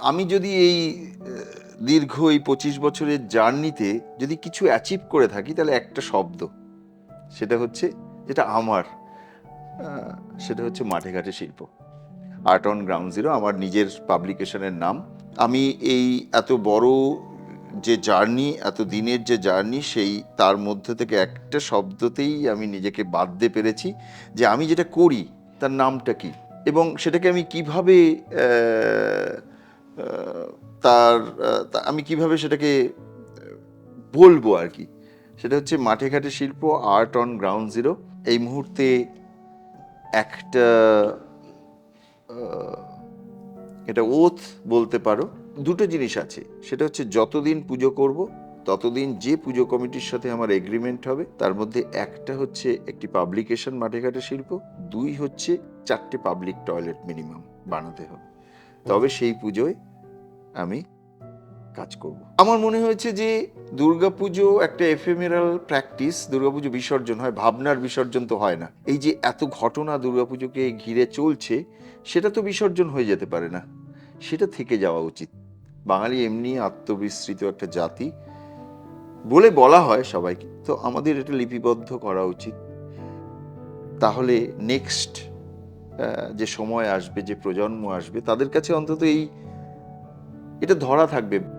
আমি যদি এই দীর্ঘ এই পঁচিশ বছরের জার্নিতে যদি কিছু অ্যাচিভ করে থাকি, তাহলে একটা শব্দ, সেটা হচ্ছে, যেটা আমার সেটা হচ্ছে মাঠে ঘাটে শিল্প। আর্ট অন গ্রাউন্ড জিরো আমার নিজের পাবলিকেশনের নাম। আমি এই এত বড় যে জার্নি, এত দিনের যে জার্নি, সেই, তার মধ্যে থেকে একটা শব্দতেই আমি নিজেকে বাঁধতে পেরেছি যে আমি যেটা করি, তার নামটা কি? এবং সেটাকে আমি কীভাবে তার আমি কীভাবে সেটাকে বলব আর কি? সেটা হচ্ছে মাঠে ঘাটে শিল্প আর্ট অন গ্রাউন্ড জিরো এই মুহূর্তে একটা এটা ওথ বলতে পারো। দুটো জিনিস আছে। সেটা হচ্ছে যতদিন পুজো করব, ততদিন যে পুজো কমিটির সাথে আমার এগ্রিমেন্ট হবে, তার মধ্যে একটা হচ্ছে একটি পাবলিকেশন মাঠে ঘাটে শিল্প, দুই হচ্ছে চারটে পাবলিক টয়লেট মিনিমাম বানাতে হবে। তবে সেই পুজোয় আমি কাজ করব। আমার মনে হয়েছে যে দুর্গাপুজো একটা এফেমেরাল প্র্যাকটিস দুর্গাপুজো বিসর্জন হয়, ভাবনার বিসর্জন তো হয় না। এই যে এত ঘটনা দুর্গাপুজোকে ঘিরে চলছে, সেটা তো বিসর্জন হয়ে যেতে পারে না। সেটা থেকে যাওয়া উচিত। বাঙালি এমনি আত্মবিস্তৃত একটা জাতি। বলে বলা হয় সবাইকে, তো আমাদের এটা লিপিবদ্ধ করা উচিত। তাহলে নেক্সট যে সময় আসবে, যে প্রজন্ম আসবে, তাদের কাছে অন্তত এই এটা ধরা থাকবে।